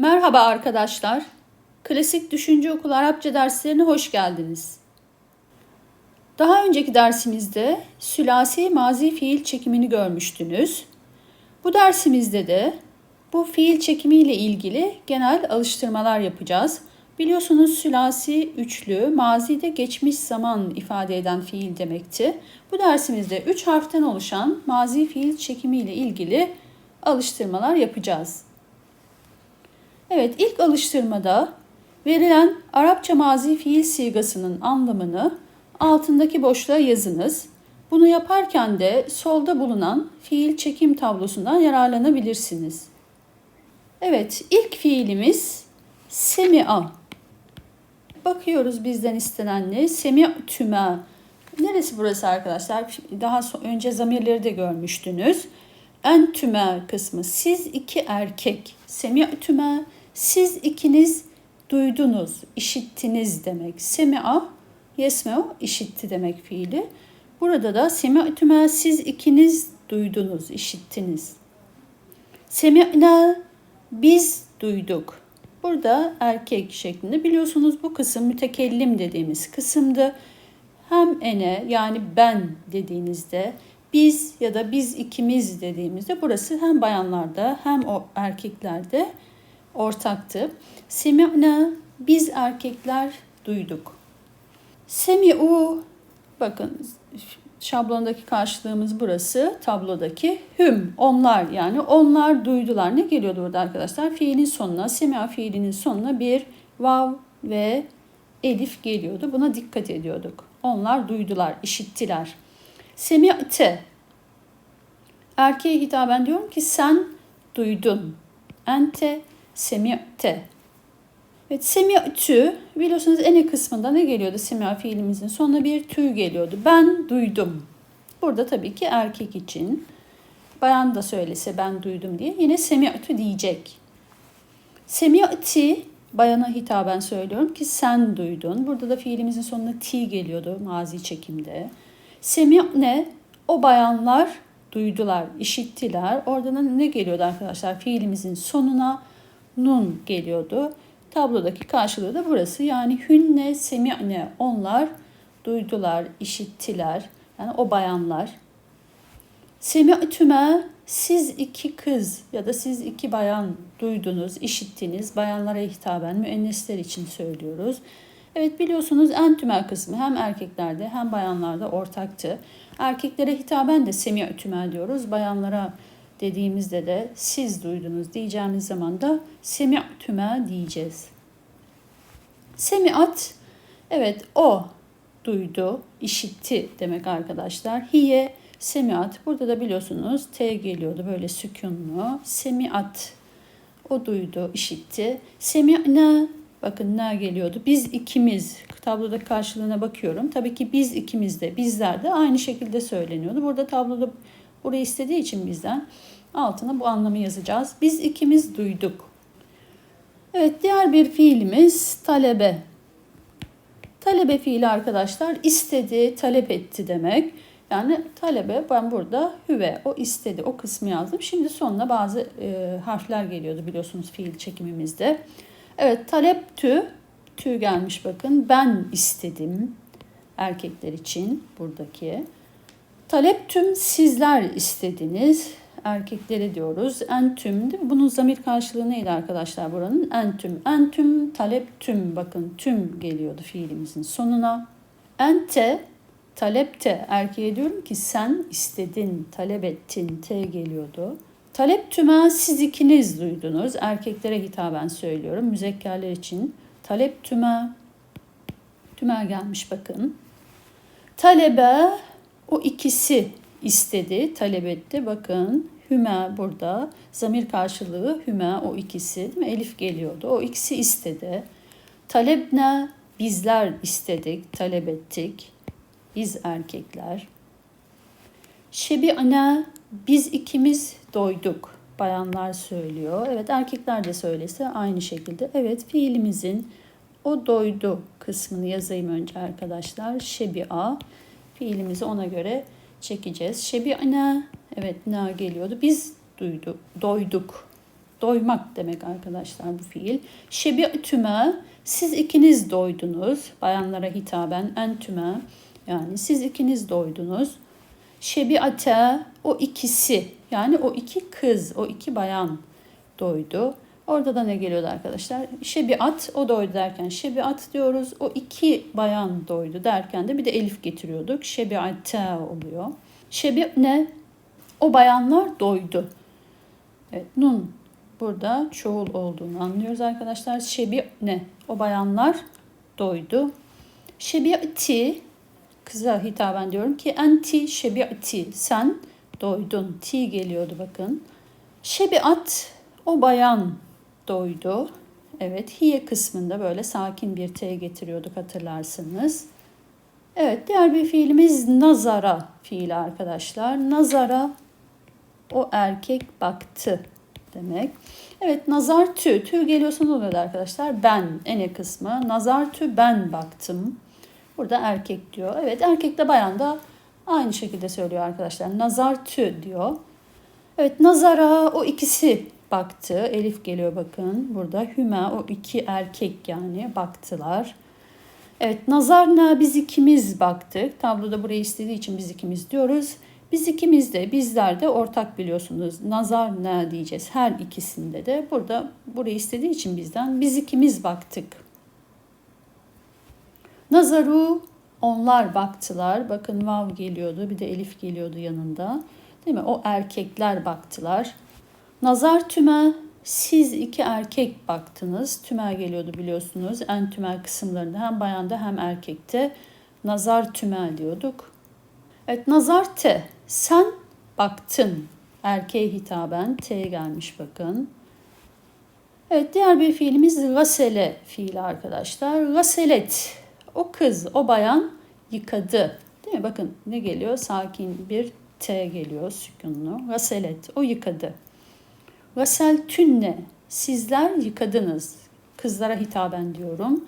Merhaba arkadaşlar. Klasik Düşünce Okulu Arapça derslerine hoş geldiniz. Daha önceki dersimizde sülasi mazi fiil çekimini görmüştünüz. Bu dersimizde de bu fiil çekimiyle ilgili genel alıştırmalar yapacağız. Biliyorsunuz sülasi üçlü mazide geçmiş zaman ifade eden fiil demekti. Bu dersimizde üç harften oluşan mazi fiil çekimiyle ilgili alıştırmalar yapacağız. Evet, ilk alıştırmada verilen Arapça mazi fiil sigasının anlamını altındaki boşluğa yazınız. Bunu yaparken de solda bulunan fiil çekim tablosundan yararlanabilirsiniz. Evet, ilk fiilimiz semi'a. Bakıyoruz bizden istenen ne? Semi'tüme. Neresi burası arkadaşlar? Daha önce zamirleri de görmüştünüz. Entüme kısmı. Siz iki erkek. Semi'tüme. Siz ikiniz duydunuz, işittiniz demek. Semi'a, yesmeo, işitti demek fiili. Burada da semi'tüme, siz ikiniz duydunuz, işittiniz. Semi'na, biz duyduk. Burada erkek şeklinde. Biliyorsunuz bu kısım mütekellim dediğimiz kısımdı. Hem ene yani ben dediğinizde biz ya da biz ikimiz dediğimizde burası hem bayanlarda hem o erkeklerde ortaktı. Semi'na biz erkekler duyduk. Semi'u bakın şablondaki karşılığımız burası. Tablodaki hüm onlar yani onlar duydular. Ne geliyordu burada arkadaşlar? Fiilin sonuna semi'a fiilinin sonuna bir vav ve elif geliyordu. Buna dikkat ediyorduk. Onlar duydular, işittiler. Semi'te erkeğe hitaben diyorum ki sen duydun. Ente semi'te. Evet semi'tü biliyorsunuz ene kısmında ne geliyordu semi'a fiilimizin sonuna bir tü geliyordu. Ben duydum. Burada tabii ki erkek için. Bayan da söylese ben duydum diye yine semi'tü diyecek. Semi'ti bayana hitaben söylüyorum ki sen duydun. Burada da fiilimizin sonuna ti geliyordu mazi çekimde. Semi'ne o bayanlar duydular, işittiler. Oradan ne geliyordu arkadaşlar? Fiilimizin sonuna nun geliyordu. Tablodaki karşılığı da burası. Yani hünne semi'ne onlar duydular, işittiler. Yani o bayanlar. Semi'tüme siz iki kız ya da siz iki bayan duydunuz, işittiniz. Bayanlara hitaben müennesler için söylüyoruz. Evet biliyorsunuz entüme kısmı hem erkeklerde hem bayanlarda ortaktı. Erkeklere hitaben de semi'tüme diyoruz. Bayanlara dediğimizde de siz duydunuz diyeceğimiz zaman da semi'tüme diyeceğiz. Semi'at evet o duydu, işitti demek arkadaşlar. Hiye semi'at burada da biliyorsunuz T geliyordu böyle sükunlu. Semi'at o duydu, işitti. Semi'na bakın ne geliyordu. Biz ikimiz tabloda karşılığına bakıyorum. Tabii ki biz ikimiz de bizler de aynı şekilde söyleniyordu. Burada tabloda burayı istediği için bizden altına bu anlamı yazacağız. Biz ikimiz duyduk. Evet diğer bir fiilimiz talebe. Talebe fiili arkadaşlar istedi, talep etti demek. Yani talebe ben burada hüve o istedi o kısmı yazdım. Şimdi sonuna bazı e, harfler geliyordu biliyorsunuz fiil çekimimizde. Evet talep tü, tü gelmiş bakın. Ben istedim erkekler için buradaki. Talep tüm sizler istediniz erkeklere diyoruz. Entüm değil mi? Bunun zamir karşılığı neydi arkadaşlar buranın? Entüm. Entüm talep tüm. Bakın tüm geliyordu fiilimizin sonuna. Ente talepte erkeğe diyorum ki sen istedin, talep ettin. T geliyordu. Talep tüme siz ikiniz duydunuz. Erkeklere hitaben söylüyorum. Müzekkerler için. Talep tüme. Tüme gelmiş bakın. Talebe o ikisi istedi, talep etti. Bakın Hüme burada. Zamir karşılığı Hüme o ikisi değil mi? Elif geliyordu. O ikisi istedi. Talepne bizler istedik, talep ettik. Biz erkekler. Şebi'ne biz ikimiz doyduk. Bayanlar söylüyor. Evet erkekler de söylese aynı şekilde. Evet fiilimizin o doydu kısmını yazayım önce arkadaşlar. Şebi'a fiilimizi ona göre çekeceğiz. Şebi'ne evet na geliyordu. Biz duyduk, doyduk. doymak demek arkadaşlar bu fiil. Şebi'tüme siz ikiniz doydunuz. Bayanlara hitaben entüme yani siz ikiniz doydunuz. Şebi'ate o ikisi yani o iki kız, o iki bayan doydu. Orada da ne geliyordu arkadaşlar? Şebiat o doydu derken şebiat diyoruz. O iki bayan doydu derken de bir de elif getiriyorduk. Şebiate oluyor. Şebi ne? O bayanlar doydu. Evet, nun burada çoğul olduğunu anlıyoruz arkadaşlar. Şebi ne? O bayanlar doydu. Şebiati kıza hitaben diyorum ki enti şebiati sen doydun. Ti geliyordu bakın. Şebiat o bayan doydu. Evet hiye kısmında böyle sakin bir T getiriyorduk hatırlarsınız. Evet diğer bir fiilimiz nazara fiili arkadaşlar. Nazara o erkek baktı demek. Evet nazar tü. Tü geliyorsa ne oluyor arkadaşlar? Ben ene kısmı. Nazar tü ben baktım. Burada erkek diyor. Evet erkek de bayan da aynı şekilde söylüyor arkadaşlar. Nazar tü diyor. Evet nazara o ikisi baktı. Elif geliyor bakın. Burada hüma o iki erkek yani baktılar. Evet nazarna biz ikimiz baktık. Tabloda burayı istediği için biz ikimiz diyoruz. Biz ikimiz de bizler de ortak biliyorsunuz. Nazar ne diyeceğiz her ikisinde de. Burada burayı istediği için bizden biz ikimiz baktık. Nazaru onlar baktılar. Bakın vav geliyordu bir de elif geliyordu yanında. Değil mi? O erkekler baktılar. Nazar tüme siz iki erkek baktınız. Tümer geliyordu biliyorsunuz. En tümer kısımlarında hem bayanda hem erkekte nazar tümer diyorduk. Evet nazar te sen baktın. Erkeğe hitaben T gelmiş bakın. Evet diğer bir fiilimiz gasele fiili arkadaşlar. Gaselet o kız o bayan yıkadı. Değil mi? Bakın ne geliyor? Sakin bir T geliyor sükunlu. Gaselet o yıkadı. Gasel tünne sizler yıkadınız. Kızlara hitaben diyorum.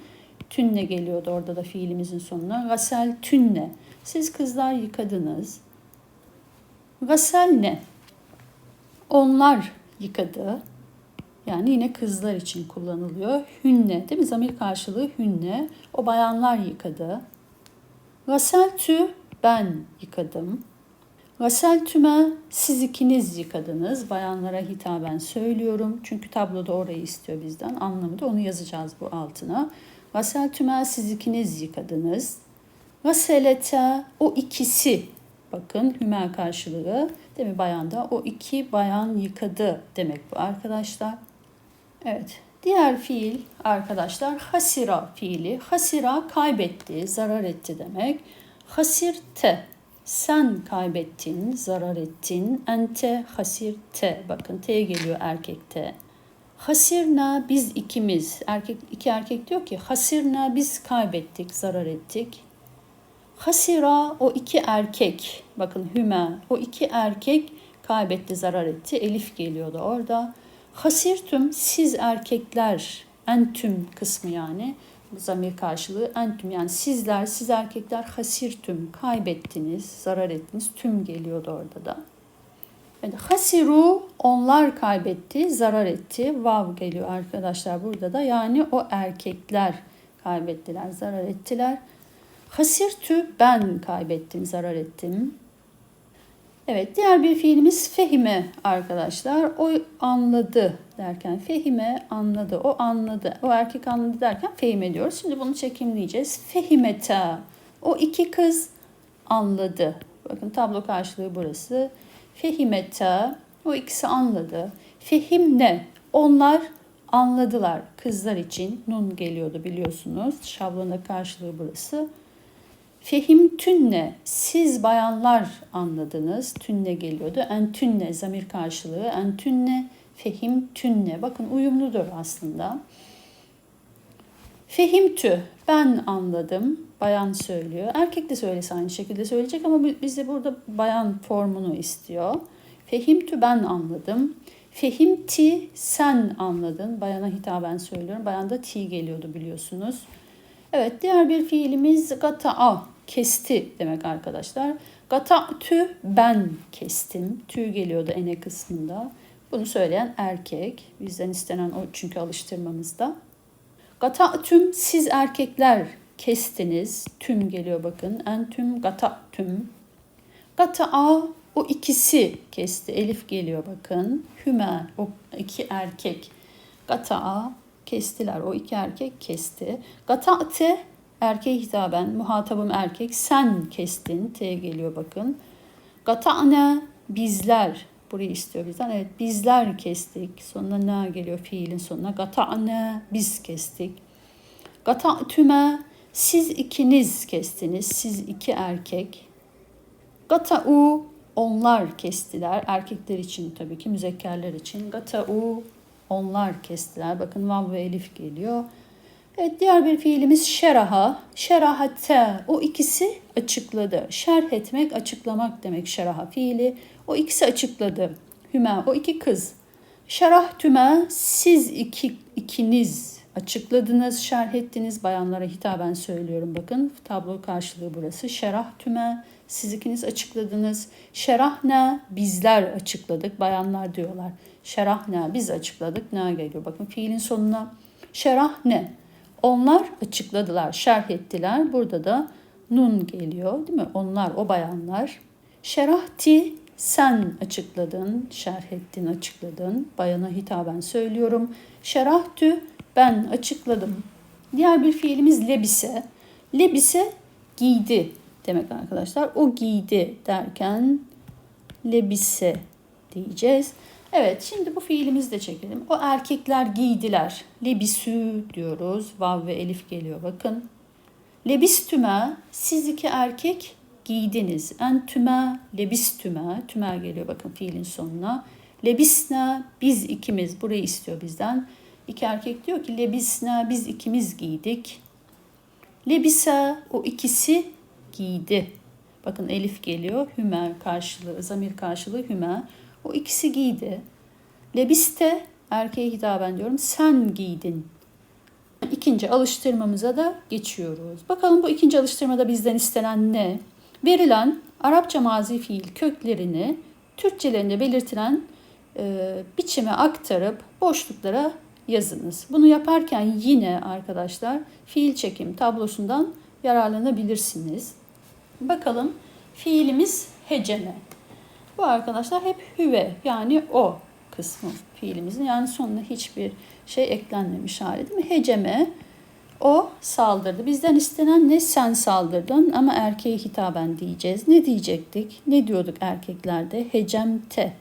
Tünne geliyordu orada da fiilimizin sonuna. Gasel tünne siz kızlar yıkadınız. Gasel ne? Onlar yıkadı. Yani yine kızlar için kullanılıyor. Hünne değil mi? Zamir karşılığı hünne. O bayanlar yıkadı. Gaseltü ben yıkadım. Gaseltüme siz ikiniz yıkadınız. Bayanlara hitaben söylüyorum. Çünkü tabloda orayı istiyor bizden. Anlamı da onu yazacağız bu altına. Gaseltüme siz ikiniz yıkadınız. Gaselete o ikisi bakın hümel karşılığı değil mi bayanda o iki bayan yıkadı demek bu arkadaşlar. Evet diğer fiil arkadaşlar hasira fiili. Hasira kaybetti, zarar etti demek. Hasirte sen kaybettin, zarar ettin. Ente hasirte bakın T geliyor erkekte. Hasirna biz ikimiz erkek iki erkek diyor ki hasirna biz kaybettik, zarar ettik. Hasira o iki erkek bakın hüme o iki erkek kaybetti zarar etti. Elif geliyordu orada. Hasirtüm siz erkekler entüm kısmı yani zamir karşılığı entüm yani sizler siz erkekler hasirtüm kaybettiniz zarar ettiniz tüm geliyordu orada da. Yani hasiru onlar kaybetti zarar etti vav geliyor arkadaşlar burada da yani o erkekler kaybettiler zarar ettiler. Hasirtü ben kaybettim, zarar ettim. Evet, diğer bir fiilimiz fehime arkadaşlar. O anladı derken fehime anladı, o anladı. O erkek anladı derken fehime diyoruz. Şimdi bunu çekimleyeceğiz. Fehimete, o iki kız anladı. Bakın tablo karşılığı burası. Fehimete, o ikisi anladı. Fehim ne? Onlar anladılar kızlar için. Nun geliyordu biliyorsunuz. Şablonda karşılığı burası. Fehim tünne, siz bayanlar anladınız. Tünne geliyordu. En tünne, zamir karşılığı. En tünne, fehim tünne. Bakın uyumludur aslında. Fehimtü, ben anladım. Bayan söylüyor. Erkek de söylese aynı şekilde söyleyecek ama bize burada bayan formunu istiyor. Fehimtü, ben anladım. Fehimti, sen anladın. Bayana hitaben söylüyorum. Bayanda ti geliyordu biliyorsunuz. Evet diğer bir fiilimiz gata'a kesti demek arkadaşlar. Gata tü ben kestim. Tü geliyordu ene kısmında. Bunu söyleyen erkek. Bizden istenen o çünkü alıştırmamızda. Gata tüm siz erkekler kestiniz. Tüm geliyor bakın. En tüm gata tüm. Gata a o ikisi kesti. Elif geliyor bakın. Hüme o iki erkek. Gata a kestiler. O iki erkek kesti. Gata te erkeğe hitaben muhatabım erkek sen kestin. T geliyor bakın. Gata ana bizler burayı istiyor bizden. Evet bizler kestik. Sonuna ne geliyor fiilin sonuna. Gata ana biz kestik. Gata tüme siz ikiniz kestiniz. Siz iki erkek. Gata u onlar kestiler. Erkekler için tabii ki müzekkerler için. Gata u onlar kestiler. Bakın vav ve elif geliyor. Evet diğer bir fiilimiz şeraha. Şerahate o ikisi açıkladı. Şerh etmek, açıklamak demek şeraha fiili. O ikisi açıkladı. Hüme o iki kız. Şerah tüme siz iki ikiniz açıkladınız, şerh ettiniz. Bayanlara hitaben söylüyorum bakın. Tablo karşılığı burası. Şerah tüme siz ikiniz açıkladınız. Şerah ne? Bizler açıkladık. Bayanlar diyorlar. Şerah ne? Biz açıkladık. Ne geliyor? Bakın fiilin sonuna. Şerah ne? Onlar açıkladılar, şerh ettiler. Burada da nun geliyor değil mi? Onlar, o bayanlar. Şerahti sen açıkladın, şerh ettin, açıkladın. Bayana hitaben söylüyorum. Şerahtü ben açıkladım. Diğer bir fiilimiz lebise. Lebise giydi demek arkadaşlar. O giydi derken lebise diyeceğiz. Evet şimdi bu fiilimizi de çekelim. O erkekler giydiler. Lebisü diyoruz. Vav ve elif geliyor bakın. Lebistüme siz iki erkek giydiniz. En tüme lebistüme. Tüme geliyor bakın fiilin sonuna. Lebisne biz ikimiz. Burayı istiyor bizden. İki erkek diyor ki lebisne biz ikimiz giydik. Lebise o ikisi giydi. Bakın elif geliyor. Hüme karşılığı, zamir karşılığı hüme. O ikisi giydi. Lebiste erkeğe hitaben diyorum. Sen giydin. İkinci alıştırmamıza da geçiyoruz. Bakalım bu ikinci alıştırmada bizden istenen ne? Verilen Arapça mazi fiil köklerini Türkçelerinde belirtilen e, biçime aktarıp boşluklara yazınız. Bunu yaparken yine arkadaşlar fiil çekim tablosundan yararlanabilirsiniz. Bakalım fiilimiz heceme. Bu arkadaşlar hep hüve yani o kısmı fiilimizin yani sonuna hiçbir şey eklenmemiş hali değil mi? Heceme o saldırdı. Bizden istenen ne sen saldırdın ama erkeğe hitaben diyeceğiz. Ne diyecektik? Ne diyorduk erkeklerde? Hecem te.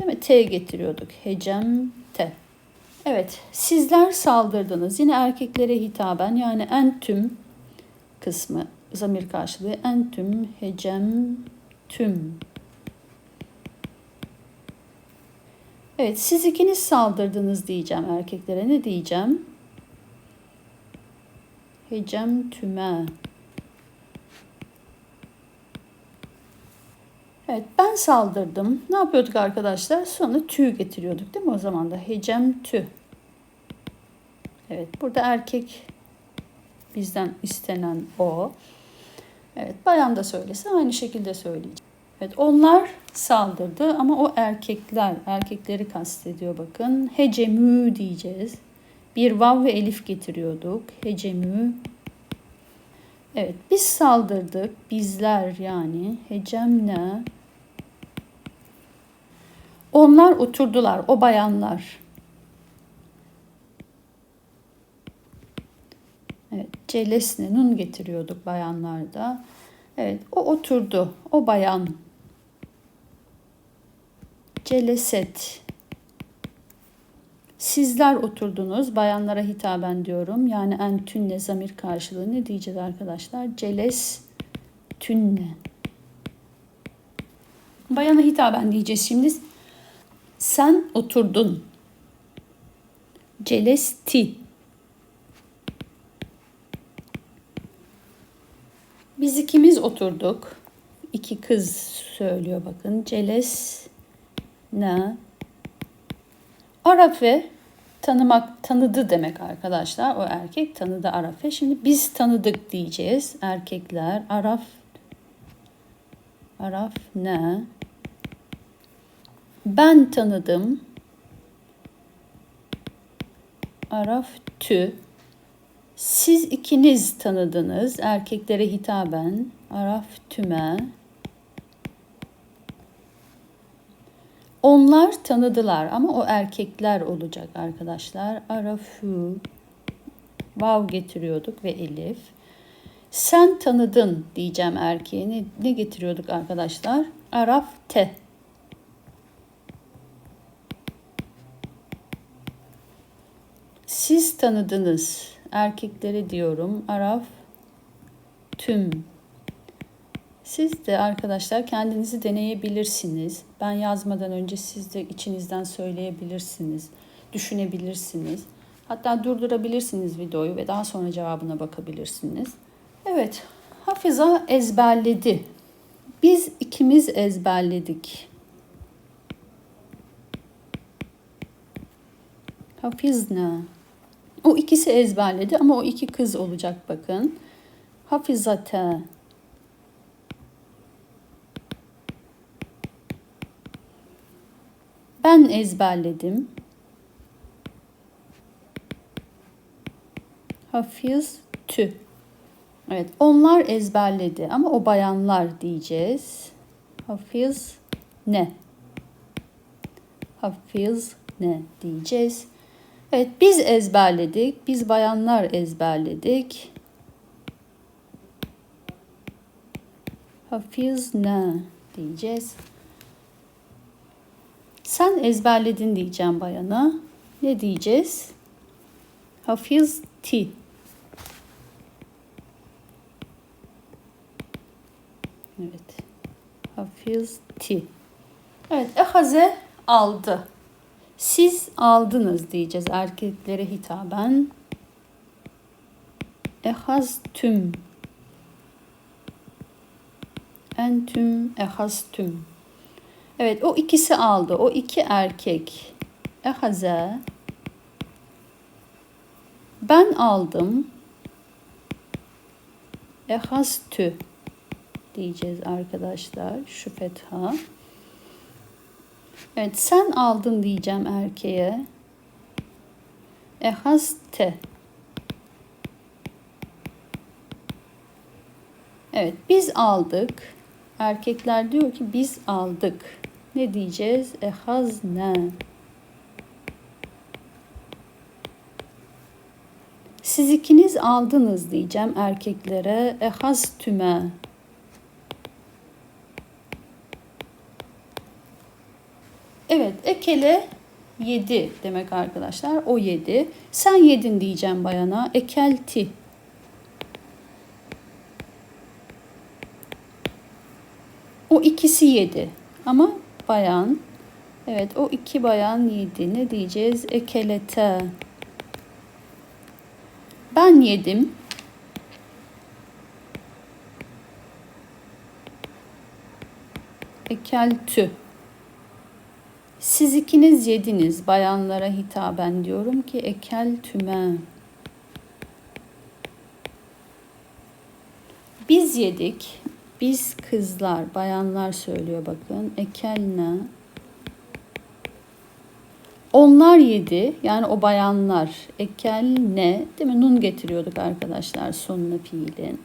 Değil mi? T getiriyorduk. Hecem te. Evet, sizler saldırdınız. Yine erkeklere hitaben yani en tüm kısmı zamir karşılığı en tüm hecem tüm Evet siz ikiniz saldırdınız diyeceğim erkeklere. Ne diyeceğim? Hecem tüme. Evet ben saldırdım. Ne yapıyorduk arkadaşlar? Sonra tü getiriyorduk değil mi? O zaman da hecem tü. Evet burada erkek bizden istenen o. Evet bayan da söylese aynı şekilde söyleyeceğim. Evet onlar saldırdı ama o erkekler, erkekleri kastediyor bakın. Hecemü diyeceğiz. Bir vav ve elif getiriyorduk. Hecemü. Evet biz saldırdık. Bizler yani. Hecemne. Onlar oturdular. O bayanlar. Evet, celesne nun getiriyorduk bayanlarda. Evet, o oturdu. O bayan Celeset. Sizler oturdunuz. Bayanlara hitaben diyorum. Yani en tünne zamir karşılığı ne diyeceğiz arkadaşlar? Celes tünne. Bayana hitaben diyeceğiz şimdi. Sen oturdun. Celesti. Biz ikimiz oturduk. İki kız söylüyor bakın. Celes ne? Arafe tanımak, tanıdı demek arkadaşlar. O erkek tanıdı Arafe. Şimdi biz tanıdık diyeceğiz. Erkekler Araf Araf ne? Ben tanıdım. Araf tü. Siz ikiniz tanıdınız. Erkeklere hitaben. Araf tüme. Onlar tanıdılar ama o erkekler olacak arkadaşlar. Arafu. Vav getiriyorduk ve elif. Sen tanıdın diyeceğim erkeğe. Ne, ne getiriyorduk arkadaşlar? Araf te. Siz tanıdınız. Erkekleri diyorum. Araf tüm. Siz de arkadaşlar kendinizi deneyebilirsiniz. Ben yazmadan önce siz de içinizden söyleyebilirsiniz. Düşünebilirsiniz. Hatta durdurabilirsiniz videoyu ve daha sonra cevabına bakabilirsiniz. Evet, Hafiza ezberledi. Biz ikimiz ezberledik. Hafizna. O ikisi ezberledi ama o iki kız olacak bakın. Hafizate. Ben ezberledim. Hafiz tü. Evet, onlar ezberledi ama o bayanlar diyeceğiz. Hafiz ne? Hafiz ne diyeceğiz. Evet, biz ezberledik. Biz bayanlar ezberledik. Hafiz ne diyeceğiz. Sen ezberledin diyeceğim bayana. Ne diyeceğiz? Hafiz ti. Evet. Hafiz ti. Evet. Ehaze aldı. Siz aldınız diyeceğiz erkeklere hitaben. Ehaz tüm. Entüm ehaz tüm. Evet o ikisi aldı. O iki erkek. Ehaze. Ben aldım. Ehastü diyeceğiz arkadaşlar. Şu fetha. Evet sen aldın diyeceğim erkeğe. Ehaste. Evet biz aldık. Erkekler diyor ki biz aldık. Ne diyeceğiz? Ehazne. Siz ikiniz aldınız diyeceğim erkeklere. Ehaz tüme. Evet, ekele yedi demek arkadaşlar. O yedi. Sen yedin diyeceğim bayana. Ekelti. O ikisi yedi. Ama bayan. Evet o iki bayan yedi. Ne diyeceğiz? Ekelete. Ben yedim. Ekeltü. Siz ikiniz yediniz. Bayanlara hitaben diyorum ki ekel tüme. Biz yedik. Biz kızlar, bayanlar söylüyor bakın. Ekelne. Onlar yedi. Yani o bayanlar. Ekel ne? Değil mi? Nun getiriyorduk arkadaşlar sonuna fiilin.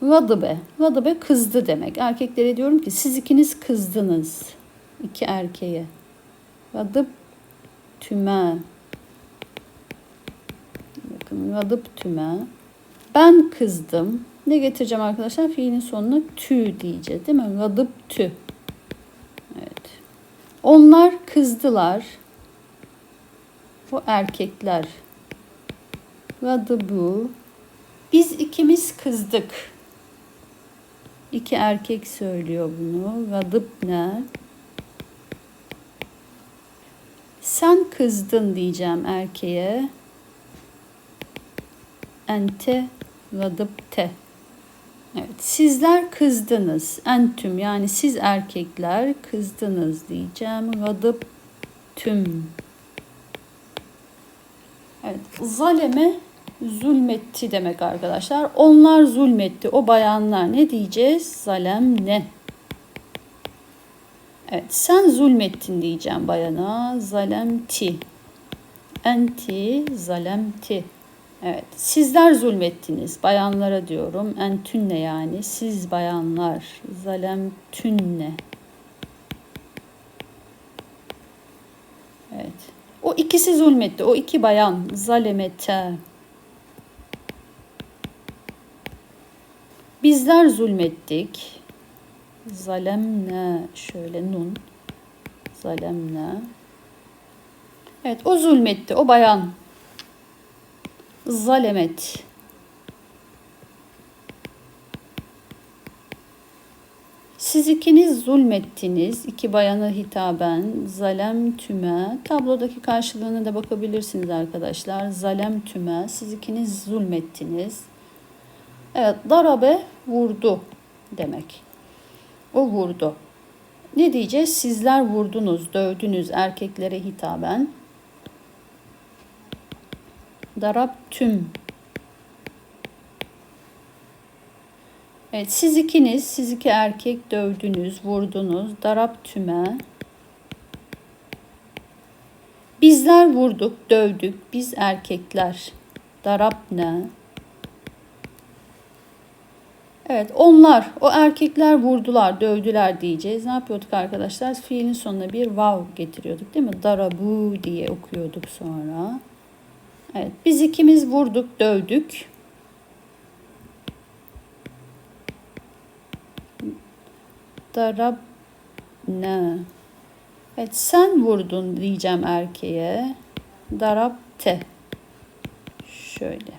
Gadıbe. Gadıbe kızdı demek. Erkeklere diyorum ki siz ikiniz kızdınız. İki erkeğe. Gadıp tüme. Bakın gadıp tüme. Ben kızdım. Ne getireceğim arkadaşlar? Fiilin sonuna tü diyeceğiz değil mi? Gadıp tü. Evet. Onlar kızdılar. Bu erkekler. Gadıbu. Biz ikimiz kızdık. İki erkek söylüyor bunu. Gadıp ne? Sen kızdın diyeceğim erkeğe. Ente gadıp te. Evet, sizler kızdınız. Entüm yani siz erkekler kızdınız diyeceğim. Gadıp tüm. Evet, zaleme zulmetti demek arkadaşlar. Onlar zulmetti. O bayanlar ne diyeceğiz? Zalem ne? Evet, sen zulmettin diyeceğim bayana. Zalemti. Enti zalemti. Evet, sizler zulmettiniz. Bayanlara diyorum. Entünne yani. Siz bayanlar. Zalemtünne. Evet. O ikisi zulmetti. O iki bayan. Zalemete. Bizler zulmettik. Zalemne. Şöyle nun. Zalemne. Evet o zulmetti. O bayan. Zalemet. Siz ikiniz zulmettiniz. İki bayana hitaben. Zalem tüme. Tablodaki karşılığına da bakabilirsiniz arkadaşlar. Zalem tüme. Siz ikiniz zulmettiniz. Evet, darabe vurdu demek. O vurdu. Ne diyeceğiz? Sizler vurdunuz, dövdünüz erkeklere hitaben. Darab tüm. Evet, siz ikiniz, siz iki erkek dövdünüz, vurdunuz. Darab tüme. Bizler vurduk, dövdük. Biz erkekler. Darab ne? Evet onlar o erkekler vurdular dövdüler diyeceğiz. Ne yapıyorduk arkadaşlar? Fiilin sonuna bir vav getiriyorduk değil mi? Darabu diye okuyorduk sonra. Evet biz ikimiz vurduk dövdük. Darab ne? Evet sen vurdun diyeceğim erkeğe. Darabte. Şöyle.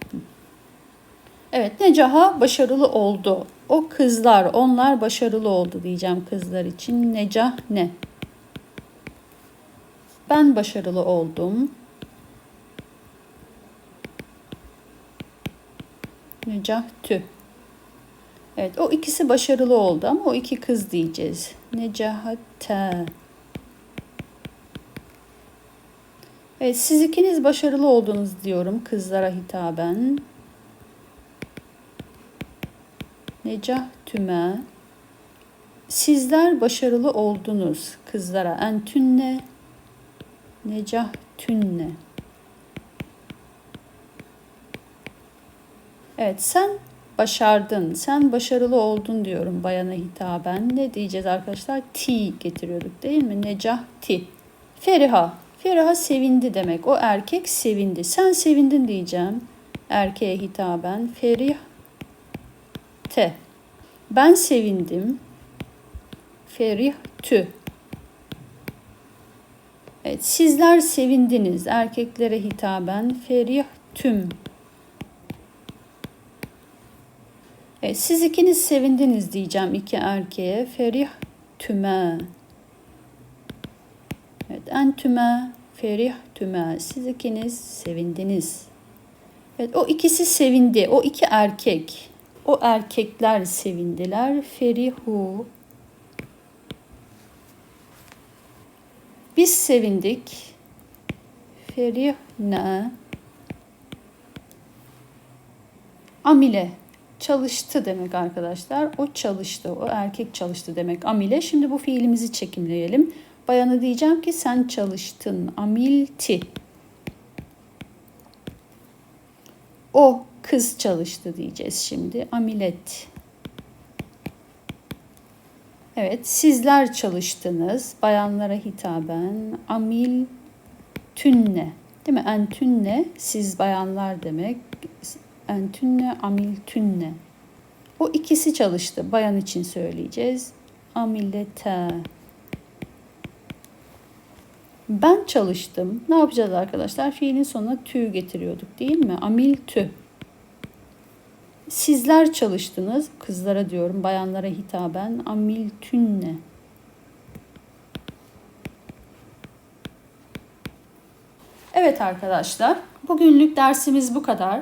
Evet Necaha başarılı oldu. O kızlar onlar başarılı oldu diyeceğim kızlar için. Necah ne? Ben başarılı oldum. Necah tü. Evet o ikisi başarılı oldu ama o iki kız diyeceğiz. Necahate. Evet siz ikiniz başarılı oldunuz diyorum kızlara hitaben. Necah tüme. Sizler başarılı oldunuz kızlara. Entünne. Necah Evet sen başardın. Sen başarılı oldun diyorum bayana hitaben. Ne diyeceğiz arkadaşlar? Ti getiriyorduk değil mi? Necah ti. Feriha. Feriha sevindi demek. O erkek sevindi. Sen sevindin diyeceğim. Erkeğe hitaben. Ferih te. Ben sevindim. Ferih tü. Evet, sizler sevindiniz. Erkeklere hitaben ferih tüm. Evet, siz ikiniz sevindiniz diyeceğim iki erkeğe. Ferih tüme. Evet, en tüme, ferih tüme. Siz ikiniz sevindiniz. Evet, o ikisi sevindi. O iki erkek. O erkekler sevindiler. Ferihu. Biz sevindik. Ferihne. Amile çalıştı demek arkadaşlar. O çalıştı. O erkek çalıştı demek. Amile. Şimdi bu fiilimizi çekimleyelim. Bayana diyeceğim ki sen çalıştın. Amilti. O kız çalıştı diyeceğiz şimdi. Amilet. Evet, sizler çalıştınız. Bayanlara hitaben. Amil tünne. Değil mi? Entünne siz bayanlar demek. Entünne amil tünne. O ikisi çalıştı. Bayan için söyleyeceğiz. Amilete. Ben çalıştım. Ne yapacağız arkadaşlar? Fiilin sonuna tü getiriyorduk değil mi? Amil tü. Sizler çalıştınız. Kızlara diyorum, bayanlara hitaben. Amil tünne. Evet arkadaşlar, bugünlük dersimiz bu kadar.